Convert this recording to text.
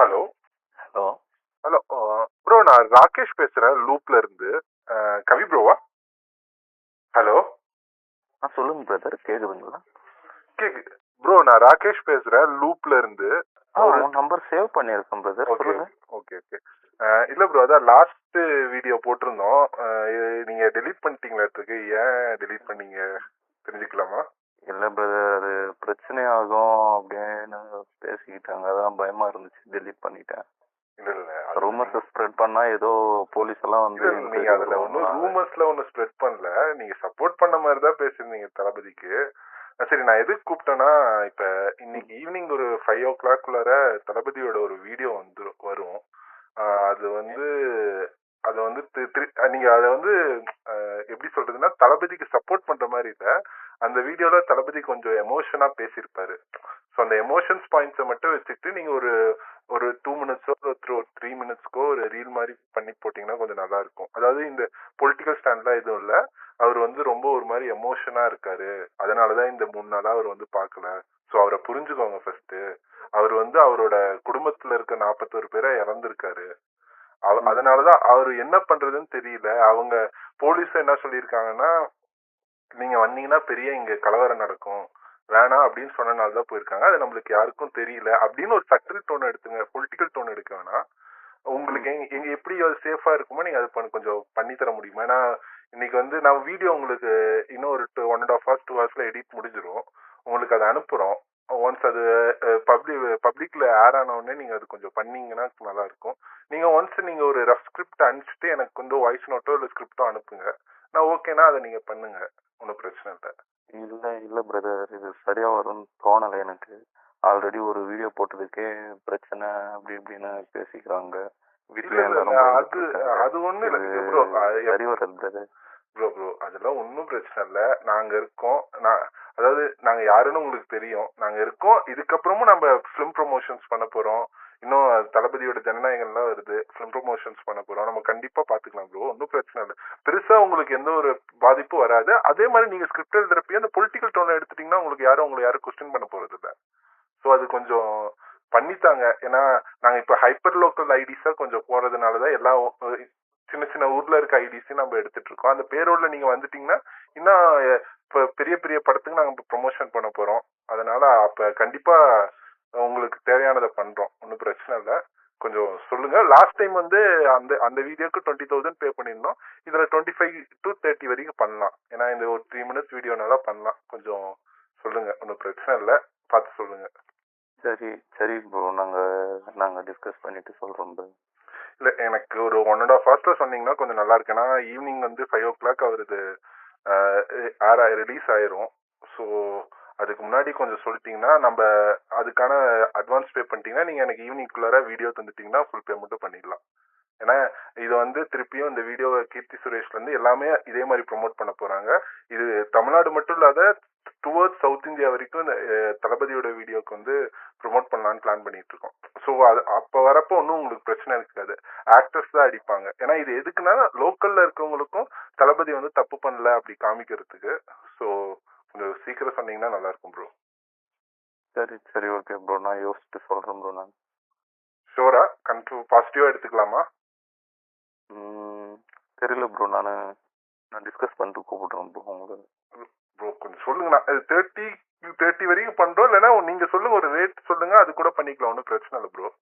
Hello. Hello. Hello bro நான் ராகேஷ் பேசுறேன் லூப்ல இருந்து. கவி ப்ரோவா ஹலோ. ஆ சொல்லுங்க பிரதர் கேக்குதுங்களா? கேக்கு. ப்ரோ நான் ராகேஷ் பேசுறேன் லூப்ல இருந்து. உன் நம்பர் சேவ் பண்ணியிருக்கேன் பிரதர் ஓகே சொல்லுங்க. Okay okay. இல்ல ப்ரோ அதான் லாஸ்ட் வீடியோ போட்டிருந்தோம். நீங்க டெலீட் பண்ணிட்டீங்களா இருக்கு ஏன் டெலீட் பண்ணீங்க? தெரிஞ்சுக்கலாமா? இல்ல பிரதர் அது பிரச்சனை ஆகும் அப்படின்னு பேசிக்கிட்டாங்க. அதான் பயமா இருந்துச்சு. டெலீட் பண்ணிட்டேன். இல்ல இல்ல ரூமர்ஸ் ஸ்ப்ரெட் பண்ணா ஏதோ போலீஸ் எல்லாம் வந்து நீங்க அதுல ஒன்னும் ரூமர்ஸ்ல ஒன்னும் ஸ்ப்ரெட் பண்ணல. நீங்க சப்போர்ட் பண்ண மாதிரி தான் பேசியிருந்தீங்க தளபதிக்கு. சரி நான் எதுக்கு கூப்பிட்டேன்னா இப்ப இன்னைக்கு ஈவினிங் ஒரு ஃபைவ் ஓ கிளாக்குள்ளார தளபதியோட ஒரு வீடியோ வந்து வரும். அது வந்து அது வந்து நீங்க அதை வந்து எப்படி சொல்றதுன்னா தளபதிக்கு சப்போர்ட் பண்ற மாதிரி இல்ல. அந்த வீடியோல தளபதி கொஞ்சம் எமோஷனா பேசியிருப்பாரு. ஸோ அந்த எமோஷன்ஸ் பாயிண்ட்ஸை மட்டும் வச்சுக்கிட்டு நீங்க ஒரு ஒரு டூ மினிட்ஸோ ஒரு த்ரீ மினிட்ஸ்க்கோ ஒரு ரீல் மாதிரி பண்ணி போட்டீங்கன்னா கொஞ்சம் நல்லா இருக்கும். அதாவது இந்த பொலிட்டிக்கல் ஸ்டாண்ட்லாம் எதுவும் இல்ல. அவர் வந்து ரொம்ப ஒரு மாதிரி எமோஷனா இருக்காரு. அதனாலதான் இந்த மூணு நாளா அவர் வந்து பார்க்கல. ஸோ அவரை புரிஞ்சுக்கோங்க ஃபர்ஸ்ட் அவர் வந்து அவரோட குடும்பத்துல இருக்க நாற்பத்தோரு பேரை இறந்திருக்காரு. அதனாலதான் அவர் என்ன பண்றதுன்னு தெரியல. அவங்க போலீஸ் என்ன சொல்லியிருக்காங்கன்னா நீங்க வந்தீங்கன்னா பெரிய இங்க கலவரம் நடக்கும். வேணாம் அப்படின்னு சொன்னனால தான் போயிருக்காங்க. அது நம்மளுக்கு யாருக்கும் தெரியல. அப்படின்னு ஒரு சட்டில் டோன் எடுத்துங்க பொலிட்டிக்கல் டோன் எடுக்க வேணாம். உங்களுக்கு எங்க எங்க எப்படி அது சேஃபா இருக்குமோ நீங்க அது பண்ண- கொஞ்சம் பண்ணி தர முடியுமா? ஏன்னா இன்னைக்கு வந்து நான் வீடியோ உங்களுக்கு இன்னும் ஒரு one and half hours two ஹவர்ஸ்ல edit முடிஞ்சிரும். உங்களுக்கு அதை அனுப்புறோம். ஒன்ஸ் அது பப்ளிக் பப்ளிக்ல ஏர் ஆன உடனே நீங்க அது கொஞ்சம் பண்ணீங்கன்னா நல்லா இருக்கும் நீங்க ஒன்ஸ் நீங்க ஒரு ரஃப் ஸ்கிரிப்ட் அனுப்பிச்சிட்டு எனக்கு வந்து வாய்ஸ் நோட்டோ இல்ல ஸ்கிரிப்டோ அனுப்புங்க. நான் ஓகேனா அதை நீங்க பண்ணுங்க. ஒன்றும் பிரச்சனை இல்லை. இல்ல இல்ல பிரதர் இது சரியா வரும்னு தோணல எனக்கு. ஆல்ரெடி ஒரு வீடியோ போட்டதுக்கே பிரச்சனை அப்படி இப்படின்னு பேசிக்கிறாங்க. அது. அது ஒண்ணு இல்ல. ப்ரோ சரி வராது பிரதர் ப்ரோ ப்ரோ அதெல்லாம் ஒன்றும் பிரச்சனை இல்லை. நாங்க இருக்கோம். நான் அதாவது நாங்க யாருன்னு உங்களுக்கு தெரியும். நாங்க இருக்கோம். இதுக்கப்புறமும் நம்ம ஃபிலிம் ப்ரொமோஷன்ஸ் பண்ண போறோம். இன்னும் தளபதியோட ஜனநாயகம்லாம் வருது. ஃபிலிம் ப்ரொமோஷன்ஸ் பண்ண போறோம். நம்ம கண்டிப்பா பாத்துக்கலாம் ப்ரோ ஒன்றும் பிரச்சனை இல்லை. பெருசா உங்களுக்கு எந்த ஒரு பாதிப்பும் வராது. அதே மாதிரி நீங்க ஸ்கிரிப்ட் எழுதுறப்பயே அந்த பொலிட்டிக்கல் டோனை எடுத்துட்டீங்கன்னா உங்களுக்கு யாரும் உங்களை யாரும் கொஸ்டின் பண்ண போறது இல்லை. ஸோ அது கொஞ்சம் பண்ணித்தாங்க. ஏன்னா நாங்க இப்ப ஹைப்பர் லோக்கல் ஐடிஸா கொஞ்சம் போறதுனாலதான் எல்லா சின்ன சின்ன ஊர்ல இருக்க ஐடிஸையும் நம்ம எடுத்துட்டு இருக்கோம். அந்த பேரோட நீங்க வந்துட்டீங்கன்னா இன்னும் இப்ப பெரிய பெரிய படத்துக்கு நாங்க ப்ரொமோஷன் பண்ண போறோம். அதனால அப்ப கண்டிப்பா உங்களுக்கு தேவையானதை பண்றோம். ஒன்றும் பிரச்சனை இல்லை. கொஞ்சம் சொல்லுங்க. லாஸ்ட் டைம் வந்து அந்த அந்த வீடியோக்கு டுவெண்ட்டி தௌசண்ட் பே பண்ணியிருந்தோம். இதுல டுவெண்ட்டி ஃபைவ் டு தேர்ட்டி வரைக்கும் பண்ணலாம். ஏன்னா இந்த ஒரு த்ரீ மினிட்ஸ் வீடியோனால பண்ணலாம். கொஞ்சம் சொல்லுங்க. ஒன்றும் பிரச்சனை இல்லை. பார்த்து சொல்லுங்க. சரி சரி ப்ரோ நாங்க நாங்க டிஸ்கஸ் பண்ணிட்டு சொல்றோம் bro. இல்ல எனக்கு ஒரு ஒன் அண்ட் ஆஃப் ஹவர்ஸ்ல சொன்னீங்கன்னா கொஞ்சம் நல்லா இருக்கு. ஏன்னா ஈவினிங் வந்து ஃபைவ் ஓ கிளாக் அவரது ஏர் ரிலீஸ் ஆயிரும். ஸோ அதுக்கு முன்னாடி கொஞ்சம் சொல்லிட்டீங்கன்னா நம்ம அதுக்கான அட்வான்ஸ் பே பண்ணிட்டீங்கன்னா நீங்க எனக்கு ஈவினிங்குள்ளார வீடியோ தந்துட்டீங்கன்னா ஃபுல் பேமெண்ட்டும் பண்ணிடலாம். ஏன்னா இது வந்து திருப்பியும் இந்த வீடியோ கீர்த்தி சுரேஷ்ல இருந்து எல்லாமே இதே மாதிரி ப்ரொமோட் பண்ண போறாங்க. இது தமிழ்நாடு மட்டும் இல்லாத டுவர்ட்ஸ் சவுத் இந்தியா வரைக்கும் தளபதியோட வீடியோக்கு வந்து ப்ரோமோட் பண்ணலாம்னு பிளான் பண்ணிட்டு இருக்கோம் ஸோ அது அப்போ வரப்போ ஒன்றும் உங்களுக்கு பிரச்சனை இருக்காது. ஆக்டர்ஸ் தான் அடிப்பாங்க. ஏன்னா இது எதுக்குன்னா லோக்கல்ல இருக்கவங்களுக்கும் தளபதி வந்து தப்பு பண்ணல அப்படி காமிக்கிறதுக்கு. ஸோ கொஞ்சம் சீக்கிரம் சொன்னீங்கன்னா நல்லா இருக்கும் ப்ரோ சரி சரி ஓகே ப்ரோ நான் யோசிச்சுட்டு சொல்றேன் ப்ரோ நான். ஷோரா கன்ஃபியூ பாசிட்டிவா எடுத்துக்கலாமா? தெரியல ப்ரோ நான் நான் டிஸ்கஸ் பண்ணிட்டு கூப்பிடுறேன் ப்ரோ உங்களுக்கு கொஞ்சம் சொல்லுங்கண்ணா. நான் தேர்ட்டி தேர்ட்டி வரைக்கும் பண்றோம். இல்லைன்னா நீங்க சொல்லுங்க ஒரு ரேட் சொல்லுங்க அது கூட பண்ணிக்கலாம். ஒன்றும் பிரச்சனை இல்லை ப்ரோ